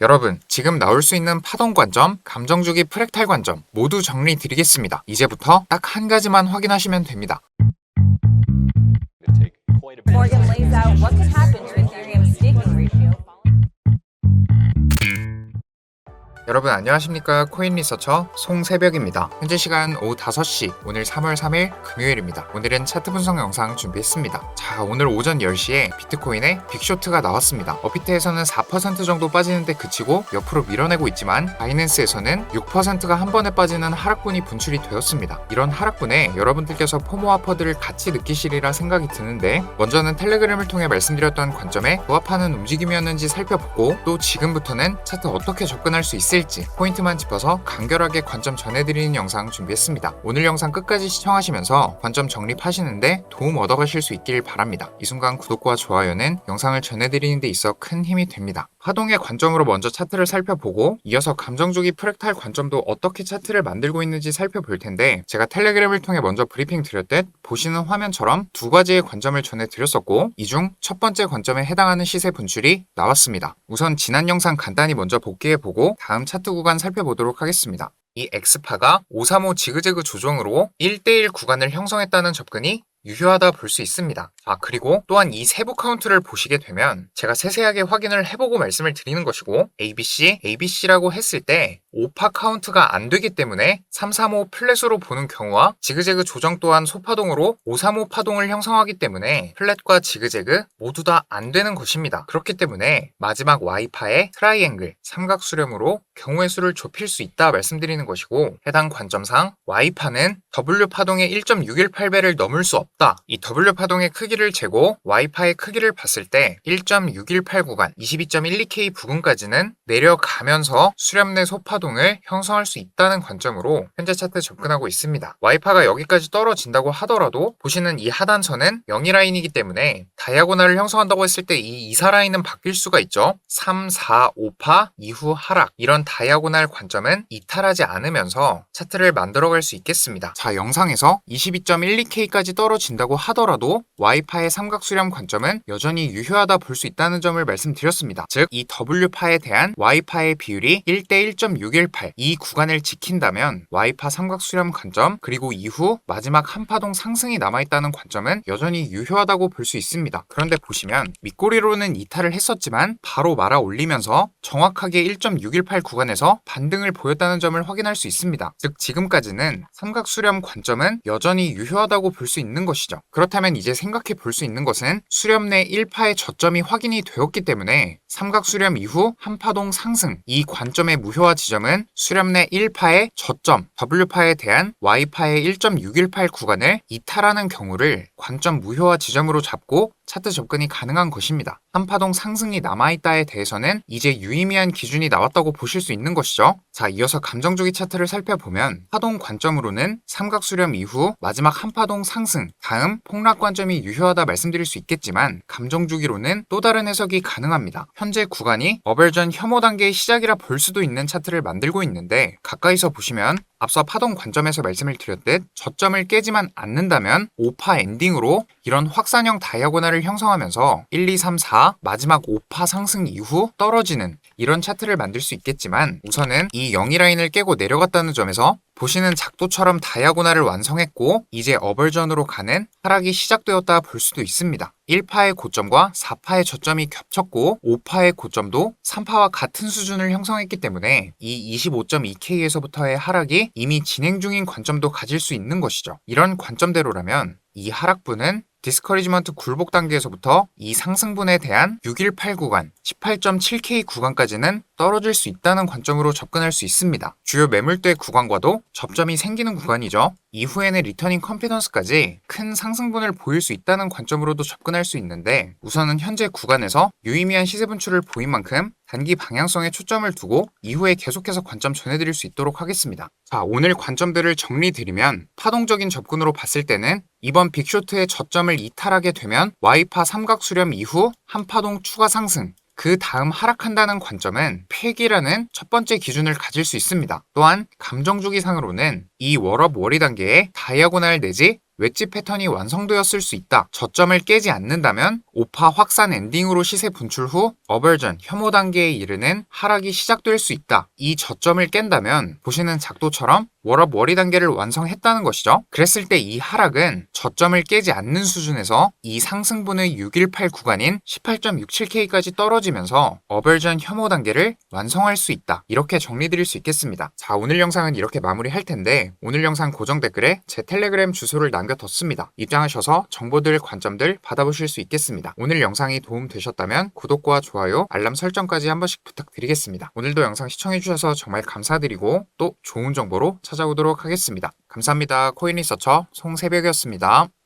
여러분, 지금 나올 수 있는 파동 관점, 감정주기 프랙탈 관점 모두 정리 드리겠습니다. 이제부터 딱 한 가지만 확인하시면 됩니다. 여러분 안녕하십니까 코인 리서처 송새벽입니다. 현재 시간 오후 5시 오늘 3월 3일 금요일입니다. 오늘은 차트 분석 영상 준비했습니다. 자 오늘 오전 10시에 비트코인의 빅쇼트가 나왔습니다. 업비트에서는 4% 정도 빠지는데 그치고 옆으로 밀어내고 있지만 바이낸스에서는 6%가 한 번에 빠지는 하락분이 분출이 되었습니다. 이런 하락분에 여러분들께서 포모와 퍼드를 같이 느끼시리라 생각이 드는데 먼저는 텔레그램을 통해 말씀드렸던 관점에 부합하는 움직임이었는지 살펴보고 또 지금부터는 차트 어떻게 접근할 수 있을지 포인트만 짚어서 간결하게 관점 전해드리는 영상 준비했습니다. 오늘 영상 끝까지 시청하시면서 관점 정립하시는데 도움 얻어가실 수 있길 바랍니다. 이 순간 구독과 좋아요는 영상을 전해드리는 데 있어 큰 힘이 됩니다. 파동의 관점으로 먼저 차트를 살펴보고 이어서 감정주기 프랙탈 관점도 어떻게 차트를 만들고 있는지 살펴볼 텐데 제가 텔레그램을 통해 먼저 브리핑 드렸듯 보시는 화면처럼 두 가지의 관점을 전해드렸었고 이 중 첫 번째 관점에 해당하는 시세 분출이 나왔습니다. 우선 지난 영상 간단히 먼저 복귀해보고 다음 차트 구간 살펴보도록 하겠습니다. 이 엑스파가 535 지그재그 조정으로 1대1 구간을 형성했다는 접근이 유효하다 볼 수 있습니다. 아, 그리고 또한 이 세부 카운트를 보시게 되면 제가 세세하게 확인을 해보고 말씀을 드리는 것이고 ABC, ABC라고 했을 때 5파 카운트가 안 되기 때문에 335 플랫으로 보는 경우와 지그재그 조정 또한 소파동으로 535 파동을 형성하기 때문에 플랫과 지그재그 모두 다 안 되는 것입니다. 그렇기 때문에 마지막 Y파의 트라이앵글, 삼각 수렴으로 경우의 수를 좁힐 수 있다 말씀드리는 것이고 해당 관점상 Y파는 W 파동의 1.618배를 넘을 수 없다. 이 W 파동의 크기 를 재고 Y파의 크기를 봤을 때 1.618 구간, 22.12K 부근까지는 내려가면서 수렴 내 소파동을 형성할 수 있다는 관점으로 현재 차트 접근하고 있습니다. Y파가 여기까지 떨어진다고 하더라도 보시는 이 하단선은 0이 라인이기 때문에 다이아고날을 형성한다고 했을 때 이 이사 라인은 바뀔 수가 있죠. 3, 4, 5파 이후 하락 이런 다이아고날 관점은 이탈하지 않으면서 차트를 만들어갈 수 있겠습니다. 자 영상에서 22.12K까지 떨어진다고 하더라도 Y파의 삼각 수렴 관점은 여전히 유효하다 볼 수 있다는 점을 말씀드렸습니다. 즉 이 W파에 대한 Y파의 비율이 1대 1.618 이 구간을 지킨다면 Y파 삼각 수렴 관점 그리고 이후 마지막 한 파동 상승이 남아있다는 관점은 여전히 유효하다고 볼 수 있습니다. 그런데 보시면 밑꼬리로는 이탈을 했었지만 바로 말아 올리면서 정확하게 1.618 구간에서 반등을 보였다는 점을 확인할 수 있습니다. 즉 지금까지는 삼각 수렴 관점은 여전히 유효하다고 볼 수 있는 것이죠. 그렇다면 이제 생각해 볼 수 있는 것은 수렴 내 1파의 저점이 확인이 되었기 때문에 삼각 수렴 이후 한파동 상승 이 관점의 무효화 지점은 수렴 내 1파의 저점 W파에 대한 Y파의 1.618 구간을 이탈하는 경우를 관점 무효화 지점으로 잡고 차트 접근이 가능한 것입니다. 한파동 상승이 남아있다에 대해서는 이제 유의미한 기준이 나왔다고 보실 수 있는 것이죠. 자, 이어서 감정주기 차트를 살펴보면 파동 관점으로는 삼각 수렴 이후 마지막 한파동 상승, 다음 폭락 관점이 유효하다 말씀드릴 수 있겠지만 감정주기로는 또 다른 해석이 가능합니다. 현재 구간이 어벌전 혐오 단계의 시작이라 볼 수도 있는 차트를 만들고 있는데 가까이서 보시면 앞서 파동 관점에서 말씀을 드렸듯 저점을 깨지만 않는다면 5파 엔딩으로 이런 확산형 다이아고날을 형성하면서 1, 2, 3, 4 마지막 5파 상승 이후 떨어지는 이런 차트를 만들 수 있겠지만 우선은 이 0이 라인을 깨고 내려갔다는 점에서 보시는 작도처럼 다이아고날을 완성했고 이제 어벌전으로 가는 하락이 시작되었다 볼 수도 있습니다. 1파의 고점과 4파의 저점이 겹쳤고 5파의 고점도 3파와 같은 수준을 형성했기 때문에 이 25.2K에서부터의 하락이 이미 진행 중인 관점도 가질 수 있는 것이죠. 이런 관점대로라면 이 하락분은 디스커리지먼트 굴복 단계에서부터 이 상승분에 대한 618 구간, 18.7K 구간까지는 떨어질 수 있다는 관점으로 접근할 수 있습니다. 주요 매물대 구간과도 접점이 생기는 구간이죠. 이후에는 리터닝 컨피던스까지 큰 상승분을 보일 수 있다는 관점으로도 접근할 수 있는데 우선은 현재 구간에서 유의미한 시세 분출을 보인 만큼 단기 방향성에 초점을 두고 이후에 계속해서 관점 전해드릴 수 있도록 하겠습니다. 자, 오늘 관점들을 정리드리면 파동적인 접근으로 봤을 때는 이번 빅쇼트의 저점을 이탈하게 되면 Y파 삼각 수렴 이후 한 파동 추가 상승 그 다음 하락한다는 관점은 폐기라는 첫 번째 기준을 가질 수 있습니다. 또한 감정주기상으로는 이 월업 월이 단계의 다이아고날 내지 웨지 패턴이 완성되었을 수 있다. 저점을 깨지 않는다면 오파 확산 엔딩으로 시세 분출 후 어벌전 혐오 단계에 이르는 하락이 시작될 수 있다. 이 저점을 깬다면 보시는 작도처럼 월업 월이 단계를 완성했다는 것이죠. 그랬을 때 이 하락은 저점을 깨지 않는 수준에서 이 상승분의 618 구간인 18.67K까지 떨어지면서 어벌전 혐오 단계를 완성할 수 있다. 이렇게 정리드릴 수 있겠습니다. 자, 오늘 영상은 이렇게 마무리할 텐데 오늘 영상 고정 댓글에 제 텔레그램 주소를 남겨뒀습니다. 입장하셔서 정보들, 관점들 받아보실 수 있겠습니다. 오늘 영상이 도움되셨다면 구독과 좋아요, 알람 설정까지 한 번씩 부탁드리겠습니다. 오늘도 영상 시청해주셔서 정말 감사드리고 또 좋은 정보로 찾아오도록 하겠습니다. 감사합니다. 코인 리서처 송새벽이었습니다.